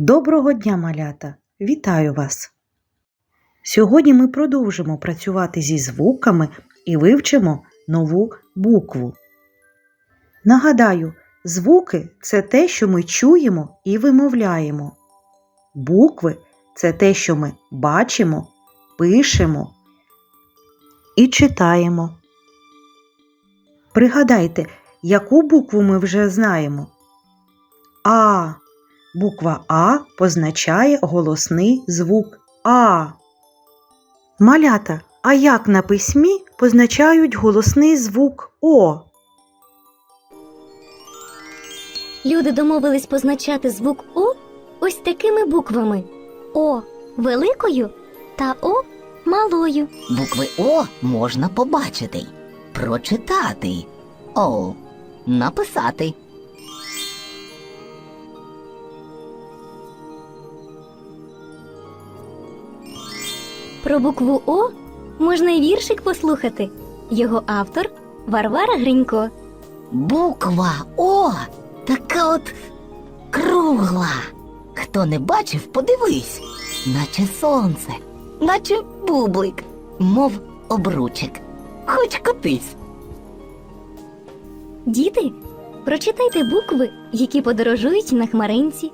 Доброго дня, малята! Вітаю вас! Сьогодні ми продовжимо працювати зі звуками і вивчимо нову букву. Нагадаю, звуки це те, що ми чуємо і вимовляємо. Букви це те, що ми бачимо, пишемо і читаємо. Пригадайте, яку букву ми вже знаємо? А. Буква А позначає голосний звук А. Малята, а як на письмі позначають голосний звук О? Люди домовились позначати звук О ось такими буквами: О великою та О малою. Букви О можна побачити, прочитати. О. Написати. Про букву О можна й віршик послухати. Його автор Варвара Гринько. Буква О така от кругла. Хто не бачив, подивись, наче сонце, наче бублик, мов обручик. Хоч котись. Діти, прочитайте букви, які подорожують на хмаринці.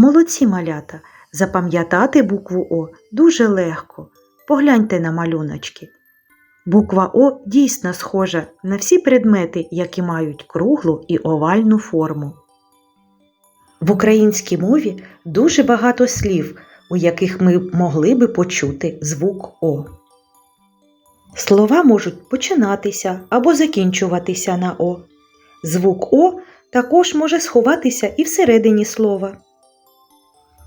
Молодці малята! Запам'ятати букву О дуже легко. Погляньте на малюночки. Буква О дійсно схожа на всі предмети, які мають круглу і овальну форму. В українській мові дуже багато слів, у яких ми могли би почути звук О. Слова можуть починатися або закінчуватися на О. Звук О також може сховатися і всередині слова.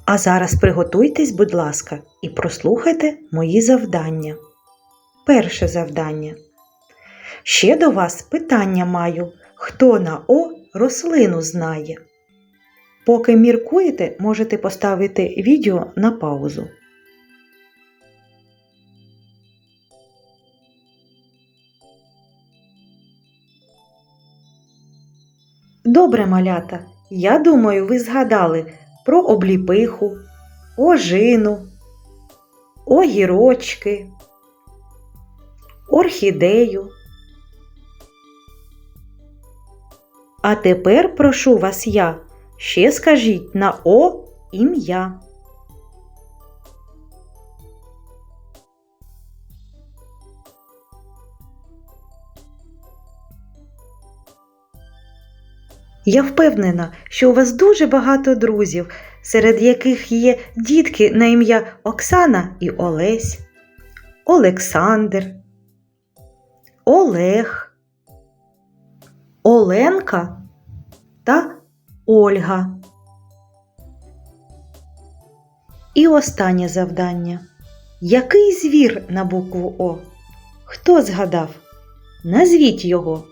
А зараз приготуйтесь, будь ласка, і прослухайте мої завдання. Перше завдання. Ще до вас питання маю, хто на О рослину знає. Поки міркуєте, можете поставити відео на паузу. Добре, малята. Я думаю, ви згадали про обліпиху, ожину, огірочки, орхідею. А тепер прошу вас я, ще скажіть на О ім'я. Я впевнена, що у вас дуже багато друзів, серед яких є дітки на ім'я Оксана і Олесь, Олександр, Олег, Оленка та Ольга. І останнє завдання. Який звір на букву О? Хто згадав? Назвіть його.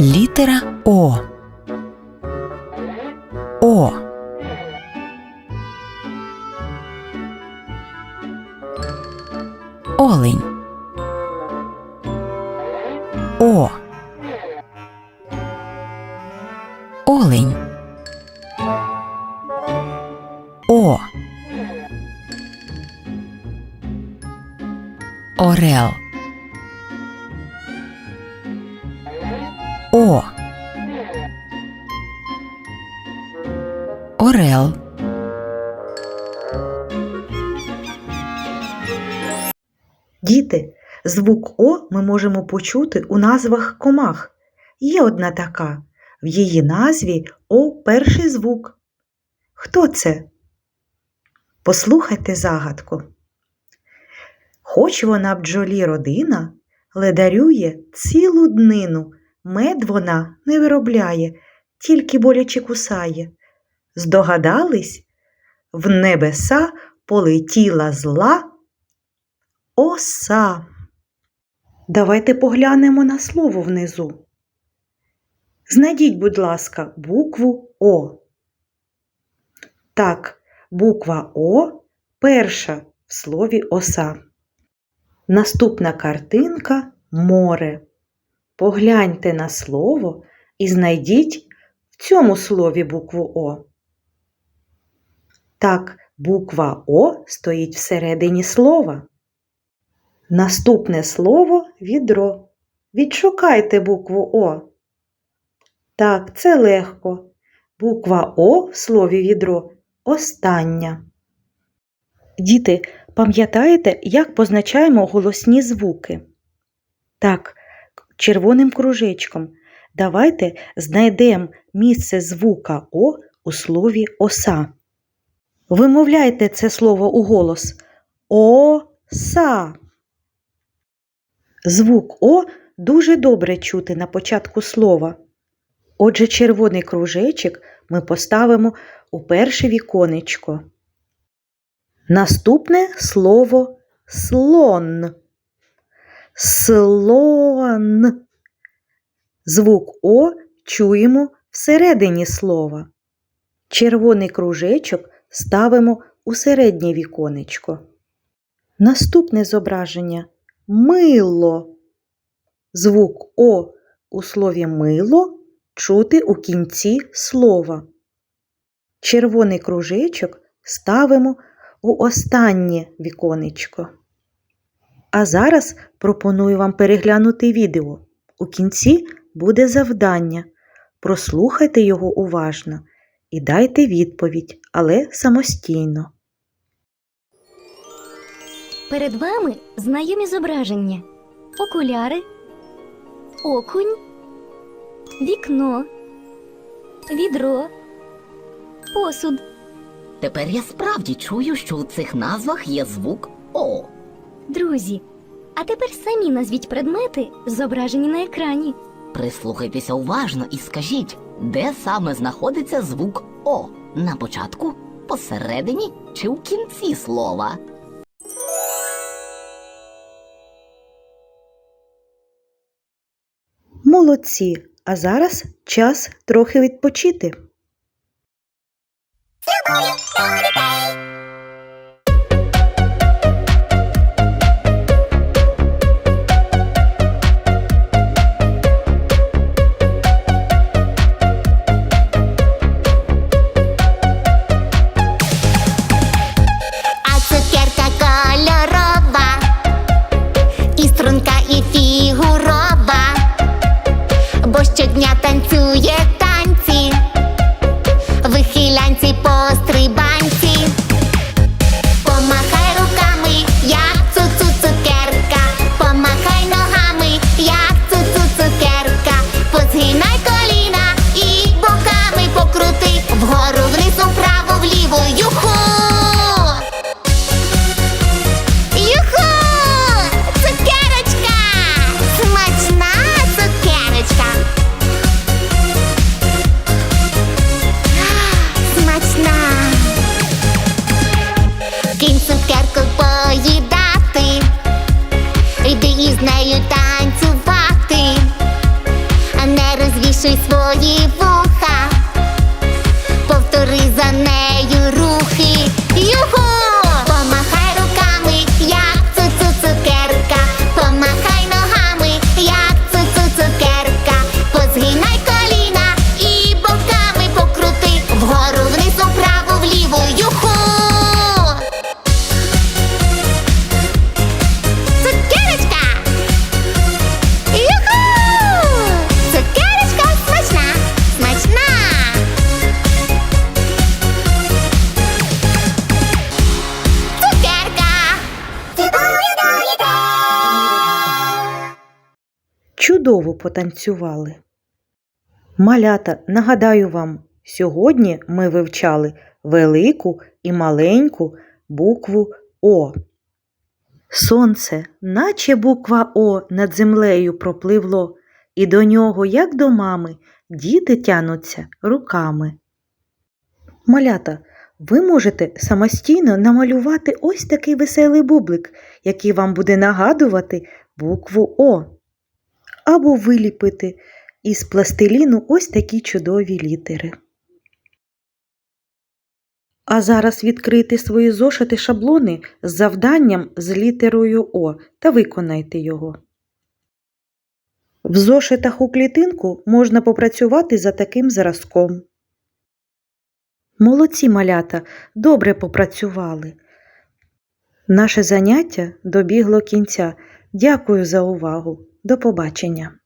Літера О. О. Олень. О. Олень. О. Орел. Орел. Діти, звук О ми можемо почути у назвах комах. Є одна така. В її назві О перший звук. Хто це? Послухайте загадку. Хоч вона бджолі родина, ледарює цілу днину, мед вона не виробляє, тільки боляче кусає. Здогадались? В небеса полетіла зла оса. Давайте поглянемо на слово внизу. Знайдіть, будь ласка, букву О. Так, буква О перша в слові оса. Наступна картинка море. Погляньте на слово і знайдіть в цьому слові букву О. Так, буква О стоїть всередині слова. Наступне слово відро. Відшукайте букву О. Так, це легко. Буква О в слові відро остання. Діти, пам'ятаєте, як позначаємо голосні звуки? Так, червоним кружечком. Давайте знайдемо місце звука О у слові оса. Вимовляйте це слово у голос. Оса. Звук О дуже добре чути на початку слова. Отже, червоний кружечок ми поставимо у перше віконечко. Наступне слово слон. Слон. Звук О чуємо всередині слова. Червоний кружечок ставимо у середнє віконечко. Наступне зображення мило. Звук О у слові мило чути у кінці слова. Червоний кружечок ставимо у останнє віконечко. А зараз пропоную вам переглянути відео. У кінці буде завдання. Прослухайте його уважно і дайте відповідь, але самостійно. Перед вами знайомі зображення: окуляри, окунь, вікно, відро, посуд. Тепер я справді чую, що у цих назвах є звук О. Друзі, а тепер самі назвіть предмети, зображені на екрані. Прислухайтеся уважно і скажіть, де саме знаходиться звук О? На початку, посередині чи в кінці слова? Молодці! А зараз час трохи відпочити. А вуха, повтори за нею рухи. Юху! Чудово потанцювали. Малята, нагадаю вам, сьогодні ми вивчали велику і маленьку букву О. Сонце, наче буква О над землею пропливло, і до нього, як до мами, діти тянуться руками. Малята, ви можете самостійно намалювати ось такий веселий бублик, який вам буде нагадувати букву О. Або виліпити із пластиліну ось такі чудові літери. А зараз відкрийте свої зошити шаблони з завданням з літерою О та виконайте його. В зошитах у клітинку можна попрацювати за таким зразком. Молодці малята, добре попрацювали. Наше заняття добігло кінця. Дякую за увагу. Побачення.